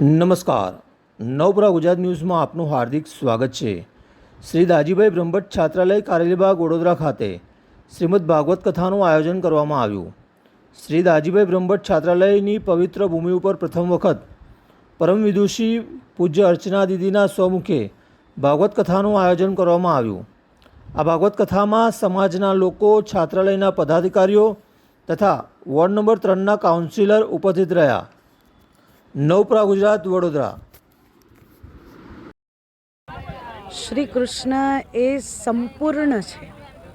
નમસ્કાર. નવપરા ગુજરાત ન્યૂઝમાં આપનું હાર્દિક સ્વાગત છે. શ્રી દાજીભાઈ બ્રહ્મભટ્ટ છાત્રાલય કારેલીબાગ વડોદરા ખાતે શ્રીમદ ભાગવત કથાનું આયોજન કરવામાં આવ્યું. શ્રી દાજીભાઈ બ્રહ્મભટ્ટ છાત્રાલયની પવિત્ર ભૂમિ ઉપર પ્રથમ વખત પરમ વિદુષી પૂજ્ય અર્ચના દીદીના સ્વમુખે ભાગવત કથાનું આયોજન કરવામાં આવ્યું. આ ભાગવત કથામાં સમાજના લોકો, છાત્રાલયના પદાધિકારીઓ તથા વોર્ડ નંબર ત્રણના કાઉન્સિલર ઉપસ્થિત રહ્યા. નવપરા ગુજરાત, વડોદરા. શ્રી કૃષ્ણ એ સંપૂર્ણ છે.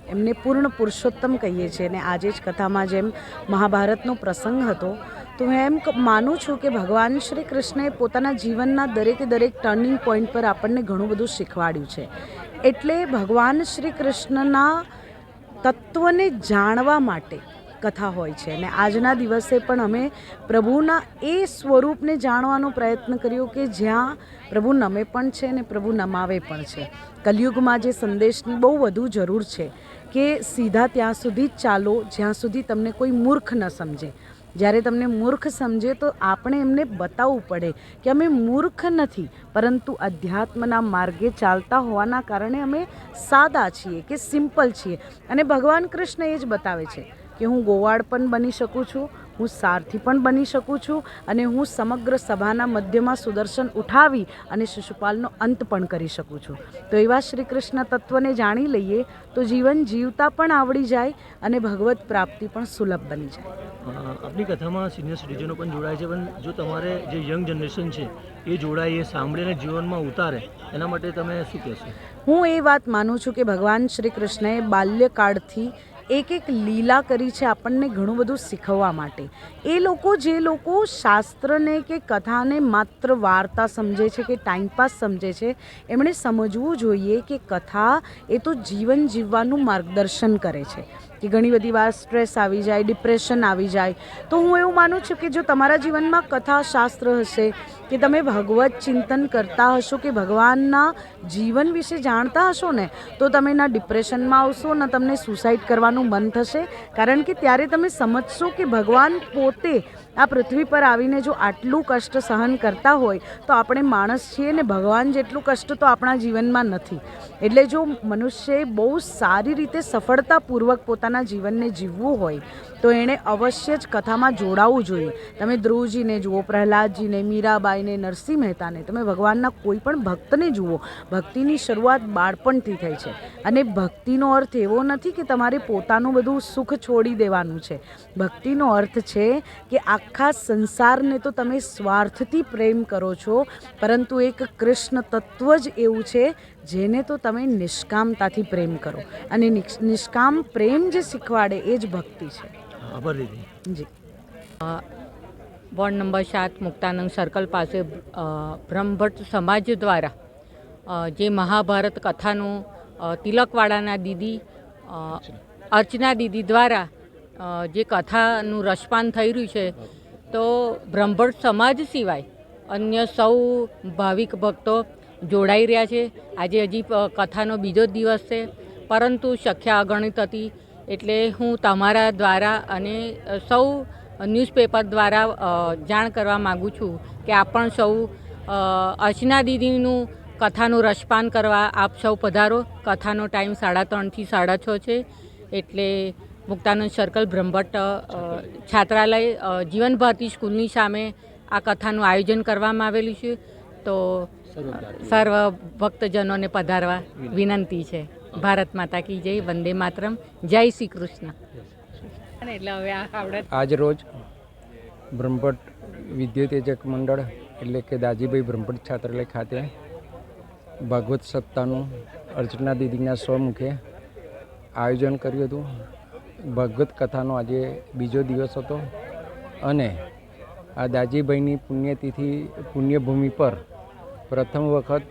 એમને પૂર્ણ પુરુષોત્તમ કહીએ છીએ અને આજે જ કથામાં જેમ મહાભારતનો પ્રસંગ હતો, તો હું એમ માનું છું કે ભગવાન શ્રી કૃષ્ણએ પોતાના જીવનના દરેકે દરેક ટર્નિંગ પોઈન્ટ પર આપણને ઘણું બધું શીખવાડ્યું છે. એટલે ભગવાન શ્રી કૃષ્ણના તત્વને જાણવા માટે કથા હોય છે. અને આજના દિવસે પણ અમે પ્રભુના એ સ્વરૂપને જાણવાનો પ્રયત્ન કર્યો કે જ્યાં પ્રભુ નમે પણ છે અને પ્રભુ નમાવે પણ છે. કલયુગમાં જે સંદેશની બહુ વધુ જરૂર છે કે સીધા ત્યાં સુધી જ ચાલો, જ્યાં સુધી તમને કોઈ મૂર્ખ ન સમજે. જ્યારે તમને મૂર્ખ સમજે તો આપણે એમને બતાવવું પડે કે અમે મૂર્ખ નથી, પરંતુ અધ્યાત્મના માર્ગે ચાલતા હોવાના કારણે અમે સાદા છીએ કે સિમ્પલ છીએ. અને ભગવાન કૃષ્ણ એ જ બતાવે છે. કે હું ગોવાળ પણ બની શકું છું હું સારથી પણ બની શકું છું અને હું સમગ્ર સભાના મધ્યમાં સુદર્શન ઉઠાવી અને શિશુપાલનો અંત પણ કરી શકું છું. તો એવા શ્રી કૃષ્ણ તત્વને જાણી લઈએ તો જીવન જીવતા પણ આવડી જાય અને ભગવત પ્રાપ્તિ પણ સુલભ બની જાય. આપની કથામાં સિનિયર સિટીઝનો પણ જોડાય છે પણ જો તમારે જે યંગ જનરેશન છે એ જોડાય એ સાંભળીને જીવનમાં ઉતારે એના માટે તમે શું કહેશો? હું એ વાત માનું છું કે ભગવાન શ્રી કૃષ્ણએ બાલ્યકાળથી એક એક લીલા કરી છે આપણને ઘણું બધું શીખવવા માટે. એ લોકો જે લોકો શાસ્ત્રને કે કથાને માત્ર વાર્તા સમજે છે કે ટાઈમપાસ સમજે છે, એમણે સમજવું જોઈએ કે કથા એ તો જીવન જીવવાનું માર્ગદર્શન કરે છે. કે ઘણી બધી વાર સ્ટ્રેસ આવી જાય ડિપ્રેશન આવી જાય. તો હું એવું માનું છું કે જો તમારા જીવનમાં કથા શાસ્ત્ર હશે, કે તમે ભગવત ચિંતન કરતા હશો, કે ભગવાનના જીવન વિશે જાણતા હશો ને, તો તમે ના ડિપ્રેશનમાં આવશો, ને તમને સુસાઇડ કરવાનું મન થશે. કારણ કે ત્યારે તમે સમજશો કે ભગવાન પોતે આ પૃથ્વી પર આવીને જો આટલું કષ્ટ સહન કરતા હોય, તો આપણે માણસ છીએ ને ભગવાન જેટલું કષ્ટ તો આપણા જીવનમાં નથી. એટલે જો મનુષ્યએ બહુ સારી રીતે સફળતાપૂર્વક પોતાના જીવનને જીવવું હોય, તો એણે અવશ્ય જ કથામાં જોડાવવું જોઈએ. તમે ધ્રુવજીને જુઓ, પ્રહલાદજીને, મીરાબાઈને, નરસિંહ મહેતાને, તમે ભગવાનના કોઈ પણ ભક્તને જુઓ, ભક્તિની શરૂઆત બાળપણથી થઈ છે. અને ભક્તિનો અર્થ એવો નથી કે તમારે પોતાનું બધું સુખ છોડી દેવાનું છે. ભક્તિનો અર્થ છે કે આખા સંસારને તો તમે સ્વાર્થથી પ્રેમ કરો છો પરંતુ એક કૃષ્ણ તત્વ જ એવું છે જેને તો તમે નિષ્કામતાથી પ્રેમ કરો. અને નિષ્કામ પ્રેમ જે શીખવાડે એ જ ભક્તિ છે. આભાર જી. વોર્ડ નંબર સાત મુક્તાનંદ સર્કલ પાસે બ્રહ્મભટ્ટ સમાજ દ્વારા જે મહાભારત કથાનું તિલકવાડાના દીદી અર્ચના. દીદી દ્વારા જે કથાનું રસપાન થઈ રહ્યું છે તો બ્રહ્મભટ્ટ સમાજ સિવાય અન્ય સૌ ભાવિક ભક્તો જોડાઈ રહ્યા છે. આજે હજી કથાનો બીજો દિવસ છે. પરંતુ સંખ્યા અગણિત હતી. એટલે હું તમારા દ્વારા અને સૌ ન્યૂઝપેપર દ્વારા જાણ કરવા માગું છું કે આપ પણ સૌ અર્ચના દીદીનું કથાનું રસપાન કરવા આપ સૌ પધારો. કથાનો ટાઈમ સાડા ત્રણથી સાડા છ છે. એટલે મુક્તાનંદ સર્કલ બ્રહ્મભટ્ટ છાત્રાલય જીવન ભારતી સ્કૂલની સામે આ કથાનું આયોજન કરવામાં આવેલું છે. તો સર્વ ભક્તજનોને પધારવા વિનંતી છે. ભારત માતા કી જય વંદે માતરમ. જય શ્રી કૃષ્ણ. એટલે હવે આજ રોજ બ્રહ્મભટ્ટ વિદ્યુતેજક મંડળ એટલે કે દાજીભાઈ બ્રહ્મભટ્ટ છાત્રાલય ખાતે ભાગવત સત્તાનું અર્ચના દીદીના સ્વમુખે આયોજન કર્યું હતું. ભાગવત કથાનો આજે બીજો દિવસ હતો અને આ દાજીભાઈની પુણ્યતિથિ, પુણ્યભૂમિ પર પ્રથમ વખત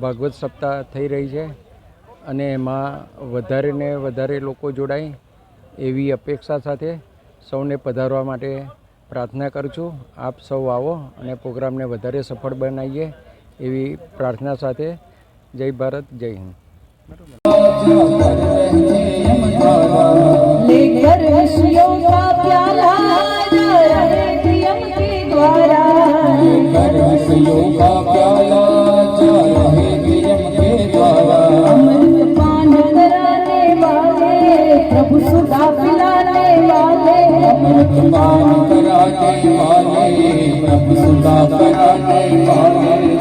ભાગવત સપ્તાહ થઈ રહી છે અને એમાં વધારે ને વધારે લોકો જોડાય એવી અપેક્ષા સાથે સૌને પધારવા માટે પ્રાર્થના કરું છું. આપ સૌ આવો અને પ્રોગ્રામને વધારે સફળ બનાવીએ એવી પ્રાર્થના સાથે જય ભારત, જય હિન્દ. लेकर विषयों का प्याला रहे प्रियम के द्वारा लेकर विषयों का प्याला रहे के द्वारा अमृत पान कराने वाले प्रभु सुधा पिलाने वाले अमृत पान कराने वाले प्रभु सुधा पिलाने वाले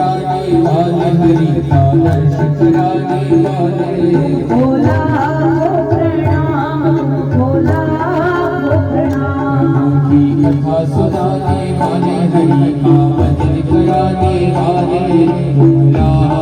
शुकराने वाले हरि माला शुकराने वाले भोला प्रणाम भोला प्रणाम की कथा सुनाने वाले हरि माला कराने वाले भोला